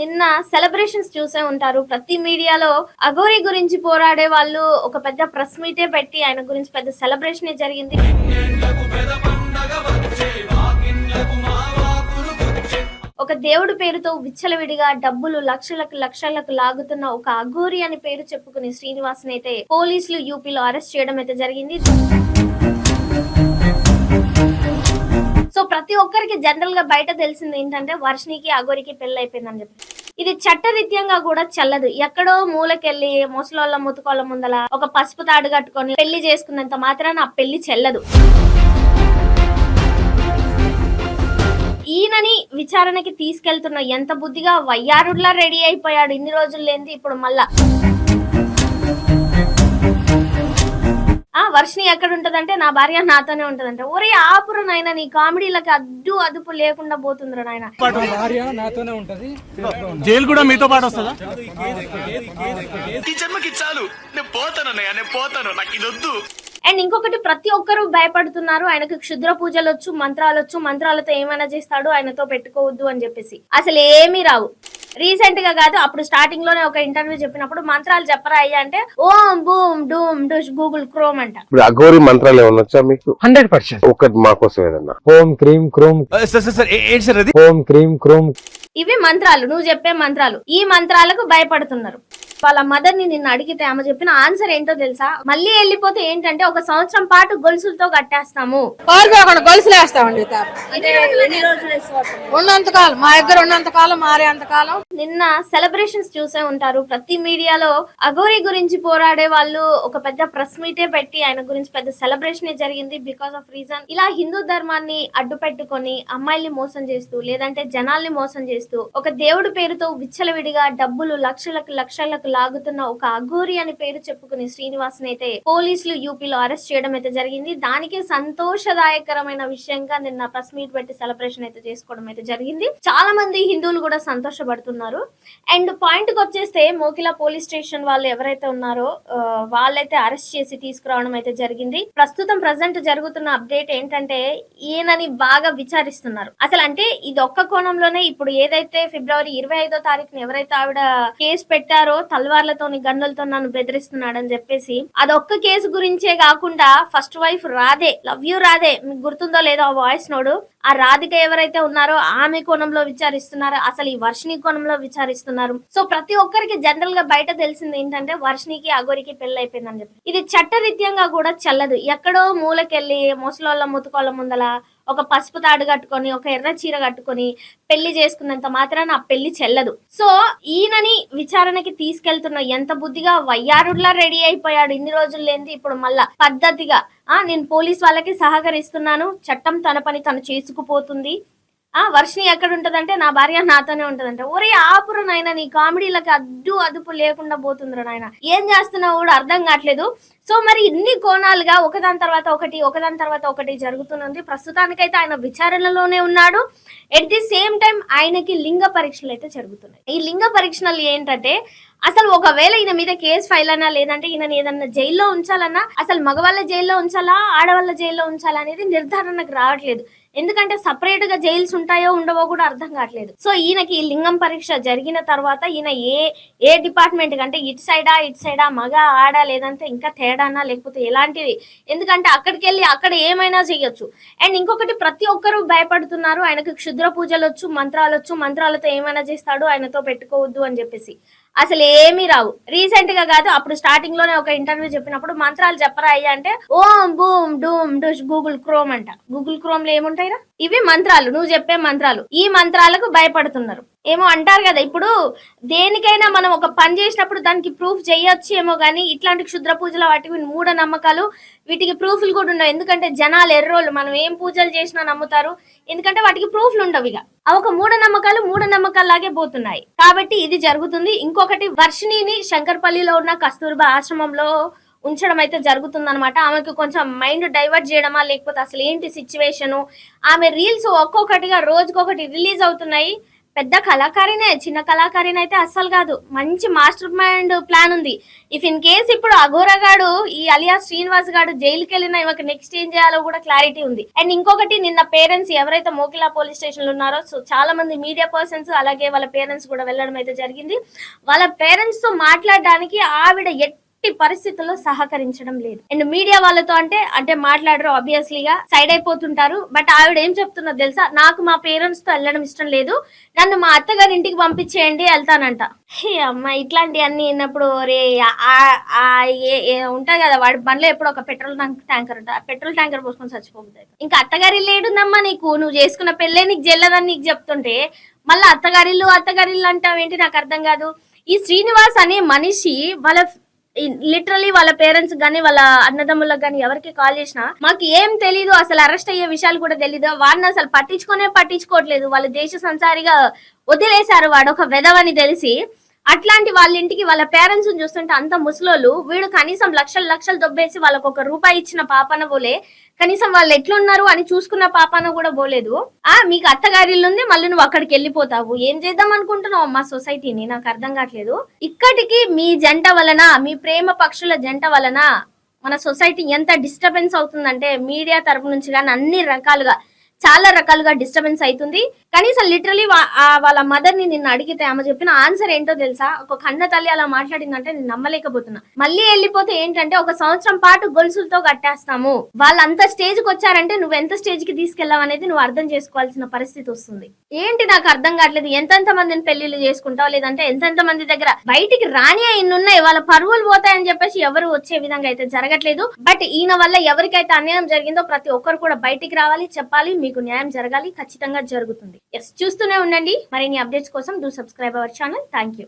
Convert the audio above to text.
నిన్న సెలబ్రేషన్స్ చూసే ఉంటారు. ప్రతి మీడియాలో అఘోరి గురించి పోరాడే వాళ్ళు ఒక పెద్ద ప్రెస్ మీటే పెట్టి ఆయన గురించి పెద్ద సెలబ్రేషన్ జరిగింది. ఒక దేవుడి పేరుతో విచ్చలవిడిగా డబ్బులు లక్షలకు లక్షలకు లాగుతున్న ఒక అఘోరి అని పేరు చెప్పుకుని శ్రీనివాస్ అయితే పోలీసులు యూపీలో అరెస్ట్ చేయడం అయితే జరిగింది. ప్రతి ఒక్కరికి జనరల్గా బయట తెలిసింది ఏంటంటే వర్షినికి అగోరికి పెళ్ళి అయిపోయిందని చెప్పి. ఇది చట్టరీత్యంగా కూడా చల్లదు. ఎక్కడో మూలకెళ్ళి ముసలోళ్ళ ముతుకోళ్ళ ముందల ఒక పసుపు తాడు కట్టుకొని పెళ్ళి చేసుకున్నంత మాత్రాన ఆ పెళ్ళి చెల్లదు. ఈయనని విచారణకి తీసుకెళ్తున్న ఎంత బుద్ధిగా వయ్యారుడ్లా రెడీ అయిపోయాడు ఇన్ని రోజులు లేనిది ఇప్పుడు మళ్ళా. వర్షిని ఎక్కడ ఉంటదంటే నా భార్య నాతోనే ఉంటదంటే. ఒరే ఆపురు నాయన నీ కామెడీలకి అడ్డు అదుపు లేకుండా పోతుందిరా నాయన. మా భార్య నాతోనే ఉంటది జైలు కూడా మీతో పాటు వస్తుందా? ఈ జన్మకి చాలు. నేను పోతాను అన్నయ్య నేను పోతాను. నాకు ఇది వద్దు. అండ్ ఇంకొకటి ప్రతి ఒక్కరూ భయపడుతున్నారు. ఆయనకు క్షుద్ర పూజలు వచ్చు మంత్రాలు వచ్చు మంత్రాలతో ఏమైనా చేస్తాడు ఆయనతో పెట్టుకోవద్దు అని చెప్పేసి. అసలు ఏమీ రావు. రీసెంట్గా కాదు అప్పుడు స్టార్టింగ్లోనే ఒక ఇంటర్వ్యూ చెప్పినప్పుడు మంత్రాలు చెప్పరా అయ్యా అంటే ఓం బూమ్ డూమ్ డూష్ గూగుల్ క్రోమ్ అంట. ఇప్పుడు అఘోరి మంత్రాలు ఏమన్నా వచ్చా మీకు? Hundred percent. ఒక్కటి మా కోసం ఏదన్నా. ఓం క్రీం క్రోమ్ సార్ సార్ సార్ ఏ- ఏంటి సార్ అది? ఓం క్రీం క్రోమ్ ఇవి మంత్రాలు నువ్వు చెప్పే మంత్రాలు. ఈ మంత్రాలకు భయపడుతున్నారు. వాళ్ళ మదర్ని నిన్ను అడిగితే ఆమె చెప్పిన ఆన్సర్ ఏంటో తెలుసా? మళ్ళీ వెళ్ళిపోతే ఏంటంటే ఒక సంవత్సరం పాటు గొలుసులతో కట్టేస్తాము. గొలుసులు వేస్తామండి ఉన్నంత కాలం మా దగ్గర ఉన్నంత కాలం మారేంత కాలం. నిన్న సెలబ్రేషన్స్ చూసే ఉంటారు. ప్రతి మీడియాలో అఘోరి గురించి పోరాడే వాళ్ళు ఒక పెద్ద ప్రెస్ మీటే పెట్టి ఆయన గురించి పెద్ద సెలబ్రేషన్ జరిగింది బికాస్ ఆఫ్ రీజన్ ఇలా హిందూ ధర్మాన్ని అడ్డు పెట్టుకొని అమ్మాయిల్ని మోసం చేస్తూ లేదంటే జనాల్ని మోసం చేస్తూ ఒక దేవుడి పేరుతో విచ్చలవిడిగా డబ్బులు లక్షలకు లక్షలకు లాగుతున్న ఒక అఘోరి అని పేరు చెప్పుకుని శ్రీనివాస్ అయితే పోలీసులు యూపీలో అరెస్ట్ చేయడం అయితే జరిగింది. దానికి సంతోషదాయకరమైన విషయంగా నిన్న ప్రెస్ మీట్ పెట్టి సెలబ్రేషన్ అయితే చేసుకోవడం అయితే జరిగింది. చాలా మంది హిందువులు కూడా సంతోషపడుతున్నారు. అండ్ పాయింట్కి వచ్చేస్తే మోకిలా పోలీస్ స్టేషన్ వాళ్ళు ఎవరైతే ఉన్నారో వాళ్ళైతే అరెస్ట్ చేసి తీసుకురావడం అయితే జరిగింది. ప్రస్తుతం ప్రజెంట్ జరుగుతున్న అప్డేట్ ఏంటంటే ఈయనని బాగా విచారిస్తున్నారు. అసలు అంటే ఇది ఒక్క కోణంలోనే ఇప్పుడు ఏదైతే ఫిబ్రవరి ఇరవై ఐదో తారీఖున ఎవరైతే ఆవిడ కేసు పెట్టారో తల్వార్లతోని గన్నులతో నన్ను బెదిరిస్తున్నాడని చెప్పేసి అదొక్క కేసు గురించే కాకుండా first wife Radhe love you Radhe మీకు గుర్తుందో లేదో ఆ వాయిస్ నోడు ఆ రాధిక ఎవరైతే ఉన్నారో ఆమె కోణంలో విచారిస్తున్నారు. అసలు ఈ వర్షిని కోణంలో విచారిస్తున్నారు. సో ప్రతి ఒక్కరికి జనరల్గా బయట తెలిసింది ఏంటంటే వర్షిణికి అగోరికి పెళ్ళి అయిపోయిందని చెప్పి. ఇది చట్టరీత్యంగా కూడా చల్లదు. ఎక్కడో మూలకెళ్ళి ముసలోళ్ళ ముతుకోళ్ళ ముందల ఒక పసుపు తాడు కట్టుకొని ఒక ఎర్ర చీర కట్టుకొని పెళ్ళి చేసుకున్నంత మాత్రాన ఆ పెళ్ళి చెల్లదు. సో ఈయనని విచారణకి తీసుకెళ్తున్న ఎంత బుద్ధిగా వయ్యారుడ్లా రెడీ అయిపోయాడు ఇన్ని రోజులు లేనిది ఇప్పుడు మళ్ళా పద్ధతిగా. ఆ నేను పోలీస్ వాళ్ళకి సహకరిస్తున్నాను. చట్టం తన పని తను చేసుకుపోతుంది. ఆ వర్షిని ఎక్కడ ఉంటదంటే నా భార్య నాతోనే ఉంటదంట. ఒరే ఆపురు నాయన నీ కామెడీలకి అడ్డు అదుపు లేకుండా పోతుందిరా నాయన. ఏం చేస్తున్నావు కూడా అర్థం కావట్లేదు. సో మరి ఇన్ని కోణాలుగా ఒకదాని తర్వాత ఒకటి ఒకదాని తర్వాత ఒకటి జరుగుతున్నది. ప్రస్తుతానికైతే ఆయన విచారణలోనే ఉన్నాడు. ఎట్ ది సేమ్ టైం ఆయనకి లింగ పరీక్షలు అయితే జరుగుతున్నాయి. ఈ లింగ పరీక్షలు ఏంటంటే అసలు ఒకవేళ ఈయన మీద కేసు ఫైల్ అన్నా లేదంటే ఈయన ఏదన్నా జైల్లో ఉంచాలన్నా అసలు మగవాళ్ళ జైల్లో ఉంచాలా ఆడవాళ్ళ జైల్లో ఉంచాలా అనేది నిర్ధారణకు రావట్లేదు. ఎందుకంటే సపరేట్గా జైల్స్ ఉంటాయో ఉండవో కూడా అర్థం కావట్లేదు. సో ఈయనకి ఈ లింగం పరీక్ష జరిగిన తర్వాత ఈయన ఏ ఏ డిపార్ట్మెంట్ అంటే ఇటు సైడా ఇటు సైడా మగ ఆడ లేదంటే ఇంకా తేడానా లేకపోతే ఎలాంటివి? ఎందుకంటే అక్కడికి వెళ్ళి అక్కడ ఏమైనా చేయొచ్చు. అండ్ ఇంకొకటి ప్రతి ఒక్కరూ భయపడుతున్నారు ఆయనకు క్షుద్ర పూజలు వచ్చు మంత్రాలు వచ్చు మంత్రాలతో ఏమైనా చేస్తాడు ఆయనతో పెట్టుకోవద్దు అని చెప్పేసి. అసలు ఏమీ రావు. రీసెంట్గా కాదు అప్పుడు స్టార్టింగ్లోనే ఒక ఇంటర్వ్యూ చెప్పినప్పుడు మంత్రాలు చెప్పరా అయ్యా అంటే ఓం బూమ్ డూమ్ డుష్ గూగుల్ క్రోమ్ అంట. గూగుల్ క్రోమ్లో ఏముంటాయిరా? ఇవి మంత్రాలు నువ్వు చెప్పే మంత్రాలు. ఈ మంత్రాలకు భయపడుతున్నారు. ఏమో అంటారు కదా ఇప్పుడు దేనికైనా మనం ఒక పని చేసినప్పుడు దానికి ప్రూఫ్ చేయొచ్చు ఏమో కానీ ఇట్లాంటి క్షుద్ర పూజల వాటికి మూఢ నమ్మకాలు వీటికి ప్రూఫ్లు కూడా ఉండవు. ఎందుకంటే జనాలు ఎర్రోళ్ళు మనం ఏం పూజలు చేసినా నమ్ముతారు. ఎందుకంటే వాటికి ప్రూఫ్లు ఉండవు ఇక. అవి ఒక మూఢ నమ్మకాలు మూఢ నమ్మకాలాగే పోతున్నాయి. కాబట్టి ఇది జరుగుతుంది. ఇంకొకటి వర్షిణిని శంకర్పల్లిలో ఉన్న కస్తూర్బా ఆశ్రమంలో ఉంచడం అయితే జరుగుతుందనమాట ఆమెకు కొంచెం మైండ్ డైవర్ట్ చేయడమా లేకపోతే అసలు ఏంటి సిచ్యువేషను ఆమె రీల్స్ ఒక్కొక్కటిగా రోజుకొకటి రిలీజ్ అవుతున్నాయి. పెద్ద కళాకారినే చిన్న కళాకారిని అయితే అస్సలు కాదు. మంచి మాస్టర్ మైండ్ ప్లాన్ ఉంది. ఇఫ్ ఇన్ కేస్ ఇప్పుడు అఘోరా గాడు ఈ అలియా శ్రీనివాస్ గాడు జైలుకి వెళ్ళిన ఇవ్వక నెక్స్ట్ ఏం చేయాలో కూడా క్లారిటీ ఉంది. అండ్ ఇంకొకటి నిన్న పేరెంట్స్ ఎవరైతే మోకిలా పోలీస్ స్టేషన్లో ఉన్నారో సో చాలా మంది మీడియా పర్సన్స్ అలాగే వాళ్ళ పేరెంట్స్ కూడా వెళ్ళడం అయితే జరిగింది. వాళ్ళ పేరెంట్స్తో మాట్లాడడానికి ఆవిడ ఎట్ ఎట్టి పరిస్థితుల్లో సహకరించడం లేదు. అండ్ మీడియా వాళ్ళతో అంటే అంటే మాట్లాడరు ఆబ్వియస్లీగా సైడ్ అయిపోతుంటారు. బట్ ఆవిడ ఏం చెప్తున్నదో తెలుసా? నాకు మా పేరెంట్స్తో వెళ్ళడం ఇష్టం లేదు. నన్ను మా అత్తగారి ఇంటికి పంపించేయండి వెళ్తానంట. అమ్మ ఇట్లాంటి అన్ని విన్నప్పుడు రే ఉంటాయి కదా వాడి బండ్లో ఎప్పుడు ఒక పెట్రోల్ ట్యాంకర్ ఉంటుంది ఆ పెట్రోల్ ట్యాంకర్ పోసుకొని చచ్చిపోతుంది ఇంకా అత్తగారి లేడుందమ్మా నీకు? నువ్వు చేసుకున్న పెళ్ళే నీకు జల్లదని నీకు చెప్తుంటే మళ్ళీ అత్తగారిల్లు అత్తగారిల్లు అంటావేంటి? నాకు అర్థం కాదు. ఈ శ్రీనివాస్ అనే మనిషి వాళ్ళ లిటరలీ వాళ్ళ పేరెంట్స్ గానీ వాళ్ళ అన్నదమ్ములకు గానీ ఎవరికి కాల్ చేసినా మాకు ఏం తెలీదు అసలు అరెస్ట్ అయ్యే విషయాలు కూడా తెలీదు. వాడిని అసలు పట్టించుకునే పట్టించుకోవట్లేదు. వాళ్ళ దేశ సంసారిగా వదిలేశారు వాడు. ఒక వెధవని తెలిసి అట్లాంటి వాళ్ళ ఇంటికి వాళ్ళ పేరెంట్స్ చూస్తుంటే అంత ముసలోళ్ళు వీడు కనీసం లక్షలు లక్షలు దొబ్బేసి వాళ్ళకు ఒక రూపాయి ఇచ్చిన పాపన పోలే కనీసం వాళ్ళు ఎట్లున్నారు అని చూసుకున్న పాపన కూడా పోలేదు ఆ మీకు అత్తగారిల్లు ఉంది మళ్ళీ నువ్వు అక్కడికి వెళ్ళిపోతావు. ఏం చేద్దాం అనుకుంటున్నావు మా సొసైటీని? నాకు అర్థం కావట్లేదు. ఇక్కడికి మీ జంట వలన మీ ప్రేమ పక్షుల జంట వలన మన సొసైటీ ఎంత డిస్టర్బెన్స్ అవుతుందంటే మీడియా తరపు నుంచి కానీ అన్ని రకాలుగా చాలా రకాలుగా డిస్టర్బెన్స్ అవుతుంది కనీసం లిటరలీ వాళ్ళ మదర్ని నిన్ను అడిగితే ఆమె చెప్పిన ఆన్సర్ ఏంటో తెలుసా? ఒక కన్న తల్లి అలా మాట్లాడిందంటే నేను నమ్మలేకపోతున్నా. మళ్ళీ వెళ్ళిపోతే ఏంటంటే ఒక సంవత్సరం పాటు గొలుసులతో కట్టేస్తాము. వాళ్ళంత స్టేజ్కి వచ్చారంటే నువ్వు ఎంత స్టేజ్కి తీసుకెళ్ళావు అనేది నువ్వు అర్థం చేసుకోవాల్సిన పరిస్థితి వస్తుంది. ఏంటి నాకు అర్థం కావట్లేదు. ఎంతెంత మందిని పెళ్ళిళ్ళు చేసుకుంటావు? లేదంటే ఎంతెంత మంది దగ్గర బయటికి రాని ఇన్ని వాళ్ళ పరువులు పోతాయని చెప్పేసి ఎవరు వచ్చే విధంగా అయితే జరగట్లేదు. బట్ ఈయన వల్ల ఎవరికైతే అన్యాయం జరిగిందో ప్రతి ఒక్కరు కూడా బయటికి రావాలి చెప్పాలి మీకు న్యాయం జరగాలి ఖచ్చితంగా జరుగుతుంది. ఎస్ చూస్తూనే ఉండండి. మరిన్ని అప్డేట్స్ కోసం do subscribe our channel thank you